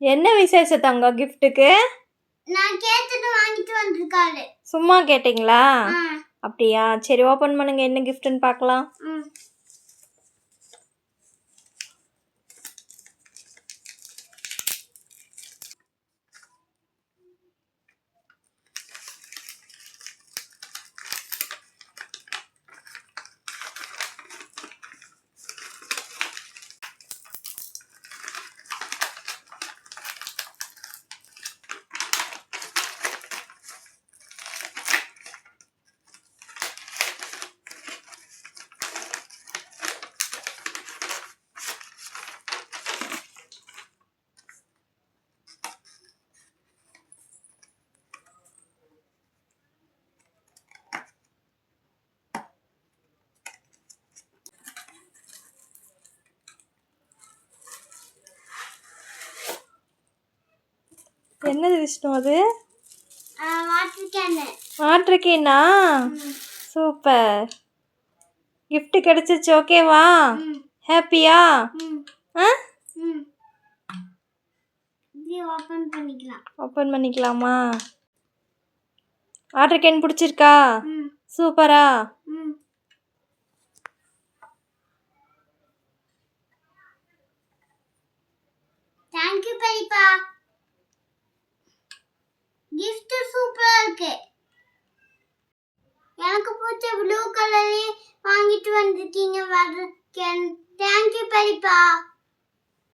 என்ன விசேஷம் தங்கம் கிஃப்ட்டுக்கு நான் கேட்டது வாங்கிட்டு வந்திருக்காரு சும்மா கேட்டிங்களா? அப்படியா? சரி ஓப்பன் பண்ணுங்க. என்ன கிஃப்ட்னு பார்க்கலாம். என்னது விஷ்ணு அது? Water can super. gift கிடைச்சிச்சு ஓகேவா ஹாப்பியா ஆ? ஓப்பன் பண்ணிக்கலாம். ஓப்பன் பண்ணிக்கலாமா? வாட்டர் கேன் பிடிச்சிருக்கா? சூப்பரா ம் தேங்க்யூ பெரியப்பா கிஃப்ட் சூப்பரா இருக்கு எனக்கு பிடிச்ச ப்ளூ கலர்லயே வாங்கிட்டு வந்திருக்கீங்க வர தேங்க்யூ பெரியப்பா.